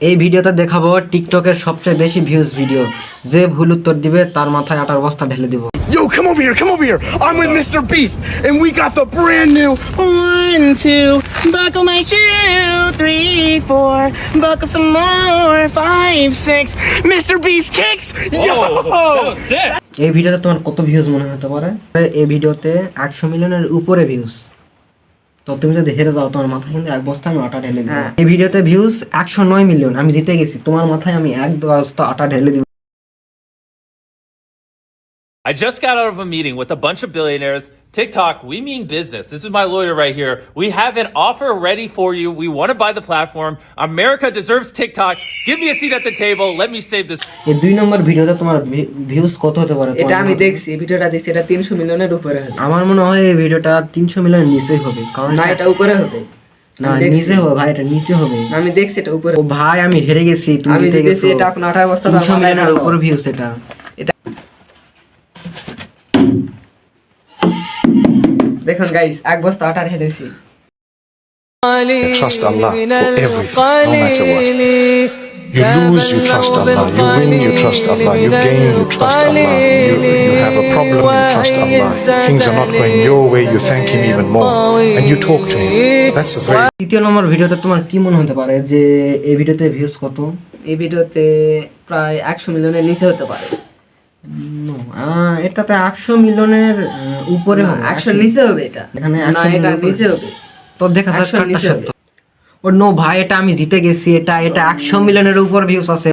এই ভিডিওতে দেখাবো টিকটকের সবচেয়ে বেশি ভিউজ ভিডিও যে ভুল উত্তর দিবে তার মাথায় আটার বস্তা ঢেলে দিব Yo, come over here, come over here. I'm with Mr. Beast, and we got the brand new one, two, buckle my shoe, three, four, buckle some more, five, six. Mr. Beast kicks. Yo, Whoa, এই ভিডিওতে তোমার কত views মনে হতে পারে এই ভিডিওতে একশো মিলিয়নের উপরে ভিউজ তো তুমি যদি হেরে যাও তোমার মাথায় কিন্তু এক বস্তা আমি আটা ঢেলে দিই হ্যাঁ। এই ভিডিওতে ভিউজ একশো নয় মিলিয়ন আমি জিতে গেছি। তোমার মাথায় আমি এক বস্তা আটা ঢেলে দিব। I just got out of a meeting with a bunch of billionaires. TikTok, we mean business. This is my lawyer right here. We have an offer ready for you. We want to buy the platform. America deserves TikTok. Give me a seat at the table. Let me save this. এই দুই নম্বর ভিডিওতে তোমার views কত হতে পারে এটা তোমার আমি মনে হয়? দেখছি ভিডিওটা দেখছি এটা তিনশো মিলিয়নের উপরে হবে আমার মনে হয় এই ভিডিওটা তিনশো মিলিয়নের নিচেই হবে কারণ না এটা উপরে হবে না আমি দেখছি। নিচে হবে ভাই এটা নিচে হবে না, আমি দেখছি এটা উপরে ও ভাই আমি হেরে গেছি তুমি আমি জিতে জিতেছি গেছো এটা এখন আঠারো বস্তা তিনশো মিলিয়নের উপর ভিউজ এটা দেখুন গাইস এক বস্তা আটার হেরেছি Trust Allah for everything, no matter what. You lose, you trust Allah. You win, you trust Allah. You gain, you trust Allah. You, you have a problem, you trust Allah. Things are not going your way, you thank Him even more. And you talk to Him. That's a very তৃতীয় নম্বর ভিডিওতে তোমার কি মনে হতে পারে যে এই ভিডিওতে ভিউজ কত এই ভিডিওতে প্রায় একশো মিলিয়নের নিচে হতে পারে এটাতে একশো মিলিয়নের উপরে একশো নিচে হবে এটা। এখানে না 100 এটা মিলিয়ন নিচে হবে। তো দেখা যাক 100 কারটা নিচে সত্য ও নো ভাই এটা আমি জিতে গেছি এটা এটা একশো মিলিয়নের উপর ভিউজ আছে।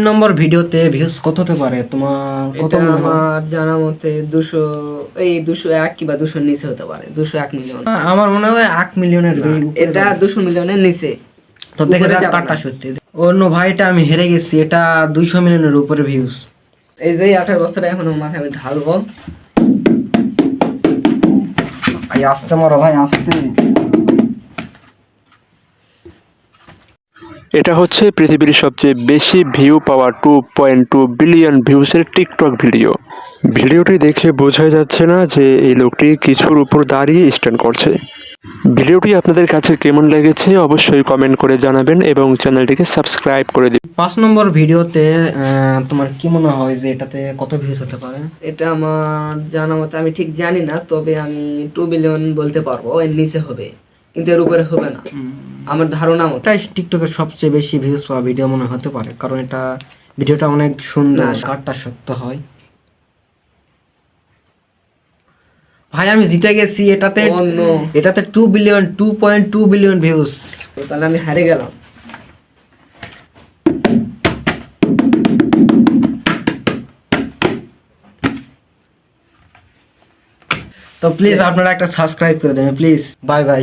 তিন নম্বর ভিডিওতে ভিউজ কত হতে পারে? তোমার কত এটা আমার জানা মতে দুশো এই দুশো এক কিংবা দুশো নিচে হতে পারে দুশো এক মিলিয়ন আমার মনে হয় এক মিলিয়নের এটা দুশো মিলিয়নের নিচে। তো দেখা উপরে যাক যাবে কারটা সত্যি। অন্য ভাইটা আমি হেরে গেছি এটা দুইশো মিলিয়নের উপরে ভিউজ এই যে আঠারো বস্তাটা এখন আমার মাথায় আমি ঢালবো। ভাই আসতে মারো ভাই আসতে। এটা হচ্ছে পৃথিবীর সবচেয়ে বেশি ভিউ পাওয়া টু পয়েন্ট টু বিলিয়ন ভিউসের টিকটক ভিডিও ভিডিওটি দেখে বোঝাই যাচ্ছে না যে এই লোকটি কিছুর উপর দাঁড়িয়ে স্ট্যান্ড করছে। ভিডিওটি আপনাদের কাছে কেমন লেগেছে অবশ্যই কমেন্ট করে জানাবেন এবং চ্যানেলটিকে সাবস্ক্রাইব করে দিন পাঁচ নম্বর ভিডিওতে আহ, তোমার কি মনে হয় যে এটাতে কত ভিউজ হতে পারে? এটা আমার জানা মতে আমি ঠিক জানি না তবে আমি টু বিলিয়ন বলতে পারব এর নিচে হবে। কিন্তু এর উপরে হবে না। আমার ধারণা মতো। এটাই টিকটকের সবচেয়ে বেশি ভিউজ পাওয়া ভিডিও মনে হতে পারে কারণ এটা ভিডিওটা অনেক সুন্দর না, কারটা সত্য হয়। ভাই আমি জিতে গেছি এটাতে এটাতে two billion two point two billion views তো তাহলে আমি হারে গেলাম। তো প্লিজ আপনারা একটা সাবস্ক্রাইব করে দেবেন প্লিজ বাই বাই